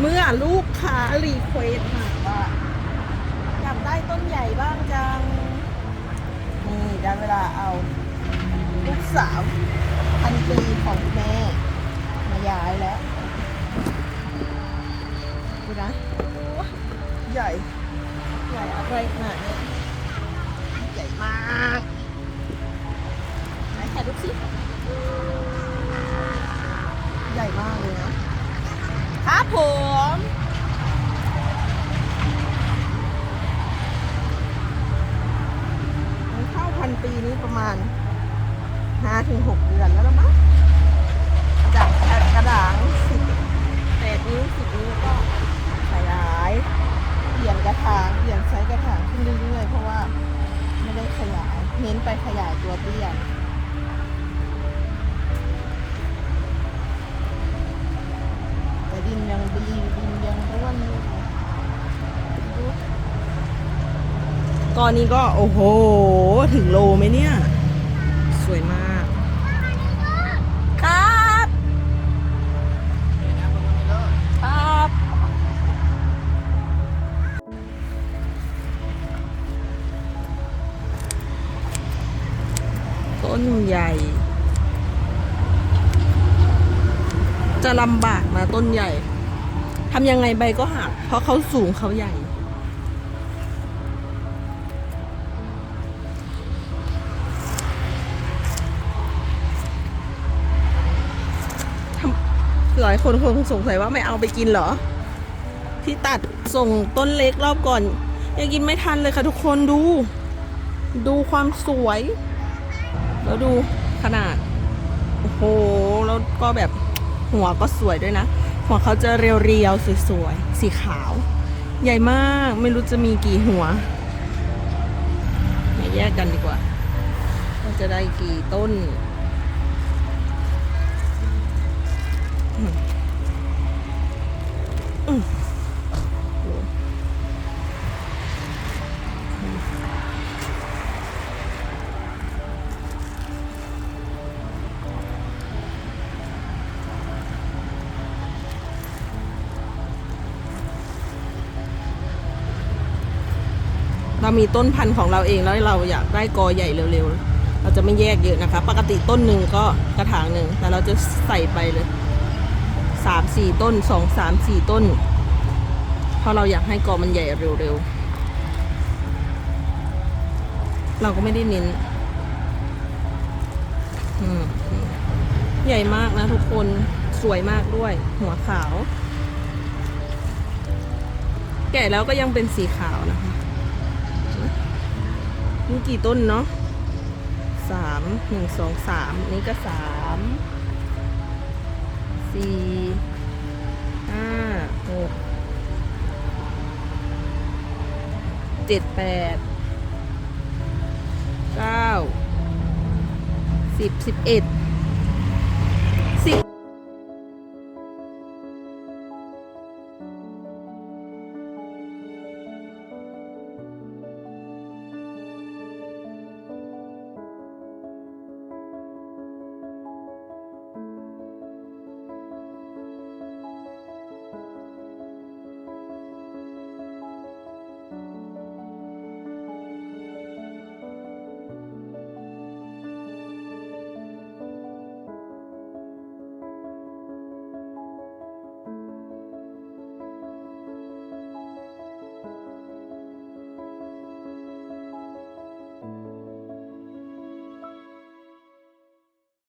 เมื่อลูกค้ารีเควสมาว่าอยากได้ต้นใหญ่บ้างจัง นี่ได้เวลาเอาลูกสาวพันปีของแม่ มาย้ายแล้ว ดูนะ ใหญ่ ใหญ่อะไรขนาดนี้ ใหญ่มาก ห้าถึงหกเดือนแล้วมั้งจากกระดางสิบแปดนิ้วสิบนิ้วก็ขยายเปลี่ยนกระถางเปลี่ยนไซส์กระถางขึ้นเรื่อยๆเพราะว่าไม่ได้ขยายเน้นไปขยายตัวเตี้ยแต่ดินยังดีดินยังร่วนอยู่ก้อนนี้ก็โอ้โห ถึงโลไหมเนี่ย สวยมาก ใหญ่ จะลำบากนะต้นใหญ่ทำยังไงใบก็หัก เพราะเขาสูงเขาใหญ่ หลายคนคงสงสัยว่าไม่เอาไปกินเหรอ ที่ตัดส่งต้นเล็กรอบก่อน ยังกินไม่ทันเลยค่ะทุกคนดู ดูความสวย แล้วดูขนาด โอ้โห แล้วก็แบบหัวก็สวยด้วยนะ หัวเขาจะเรียวๆ สวยๆ สีขาว ใหญ่มากไม่รู้จะมีกี่หัวมาแยกกันดีกว่า ว่าจะได้กี่ต้น มีต้นพันธุ์ของเราเองแล้วเราอยากได้กอใหญ่เร็วๆ เราจะไม่แยกเยอะนะคะ ปกติต้นหนึ่งก็กระถางหนึ่งแต่เราจะใส่ไปเลยสามสี่ต้นสองสามสี่ต้น เพราะเราอยากให้กอมันใหญ่เร็วๆ เราก็ไม่ได้เน้นใหญ่มากนะทุกคนสวยมากด้วย หัวขาว แก่แล้วก็ยังเป็นสีขาวนะคะ มีกี่ต้นเนาะสามหนึ่งสองสามนี่ก็สามสี่ห้าหกเจ็ดแปดเก้าสิบสิบเอ็ด